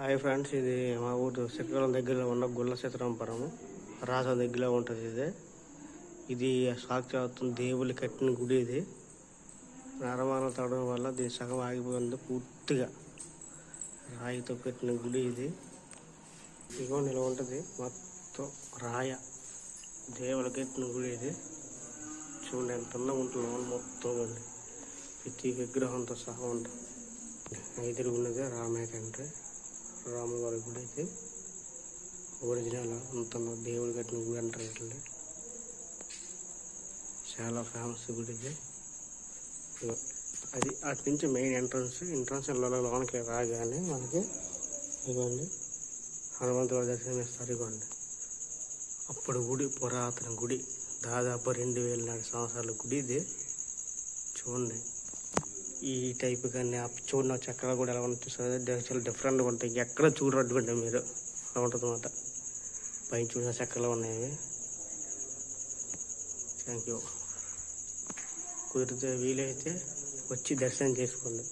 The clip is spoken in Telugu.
హాయ్ ఫ్రెండ్స్ ఇది మా ఊరు శ్రీకాకుళం దగ్గరలో ఉన్న గుళ్ళ సీతారాంపురము రాజా దగ్గరలో ఉంటుంది ఇది. ఇది సాక్షాత్తు దేవుళ్ళు కట్టిన గుడి ఇది. నరమానం తడడం వల్ల దీని సగం ఆగిపోయింది పూర్తిగా. రాయితో కట్టిన గుడి ఇది. ఇదిగోండి ఇలా ఉంటుంది. మొత్తం రాయ. దేవుళ్ళు కట్టిన గుడి ఇది. చూడండి ఎంత అందంగా ఉంటుంది మొత్తం అండి. ప్రతి విగ్రహంతో సహా ఉంటుంది. ఎదురుగున్నది ఉన్నది తండ్రి. రాముగారి గుడి అయితే. ఒరిజినల్ అంత దేవుడు కట్టిన గుడి అంటారు ఇట్లా చాలా ఫేమస్ గుడి ఇది. అది అటు నుంచి మెయిన్ ఎంట్రన్స్ ఎంట్రన్స్ లోనకి రాగానే మనకి ఇదిగోండి హనుమంతుల దర్శనం ఇస్తారు ఇదిగోండి. అప్పుడు గుడి పురాతన గుడి దాదాపు రెండు వేల నాలుగు సంవత్సరాల గుడి ఇది. చూడండి. ఈ టైప్ కానీ ఆ చూడండి చక్కగా చక్రాలు కూడా ఎలా ఉంటుంది చాలా డిఫరెంట్గా ఉంటాయి. ఎక్కడ చూడరటువంటి మీరు. అలా ఉంటుంది అనమాట పైన చూసిన చక్రాలు ఉన్నాయి థ్యాంక్ యూ కుదిరితే వీలైతే వచ్చి దర్శనం చేసుకోండి.